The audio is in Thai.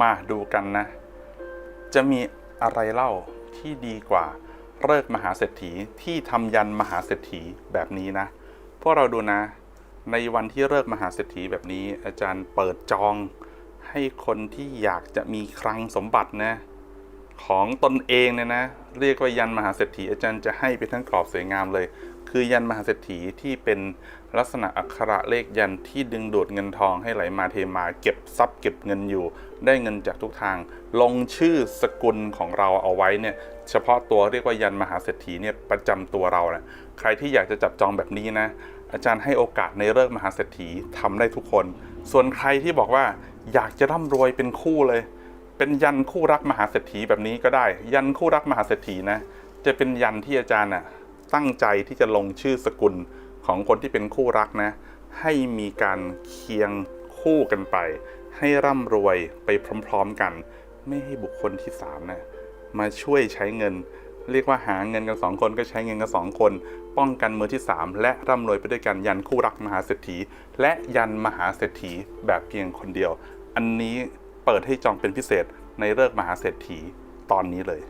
มาดูกันนะ จะมีอะไรเล่าที่ดีกว่าเลิกมหาเศรษฐีที่ทำยันมหาเศรษฐีแบบนี้นะ พวกเราดูนะ ในวันที่เลิกมหาเศรษฐีแบบนี้ อาจารย์เปิดจองให้คนที่อยากจะมีคลังสมบัตินะ ของตนเองเนี่ยนะ เรียกว่ายันมหาเศรษฐีอาจารย์จะให้ไปทั้งกรอบสวยงามเลย คือยันมหาเศรษฐีที่เป็นลักษณะอักขระเลขยันที่ดึงดูดเงินทองให้ไหลมาเทมา เก็บทรัพย์เก็บเงินอยู่ ได้เงินจากทุกทาง ลงชื่อสกุลของเราเอาไว้เนี่ยเฉพาะตัวเรียกว่ายันมหาเศรษฐีเนี่ยประจำตัวเรานะใครที่อยากจะจับจองแบบนี้นะอาจารย์ให้โอกาสในเลิกษ์มหาเศรษฐีทำได้ทุกคน ส่วนใครที่บอกว่าอยากจะร่ำรวยเป็นคู่เลย เป็นยันคู่รักมหาเศรษฐีแบบนี้ก็ได้ ยันคู่รักมหาเศรษฐีนะจะเป็นยันที่อาจารย์น่ะตั้งใจที่จะลงชื่อสกุลของคนที่เป็นคู่รักนะ ให้มีการเคียงคู่กันไป ให้ร่ำรวยไปพร้อมๆกัน ไม่ให้บุคคลที่สามนะมาช่วยใช้เงิน เรียกว่าหาเงินกันสองคนก็ใช้เงินกันสองคน ป้องกันมือที่สามและร่ำรวยไปด้วยกันยันคู่รักมหาเศรษฐี และยันมหาเศรษฐีแบบเพียงคนเดียว อันนี้ เปิดให้จองเป็นพิเศษในเลิกมหาเศรษฐีตอนนี้เลย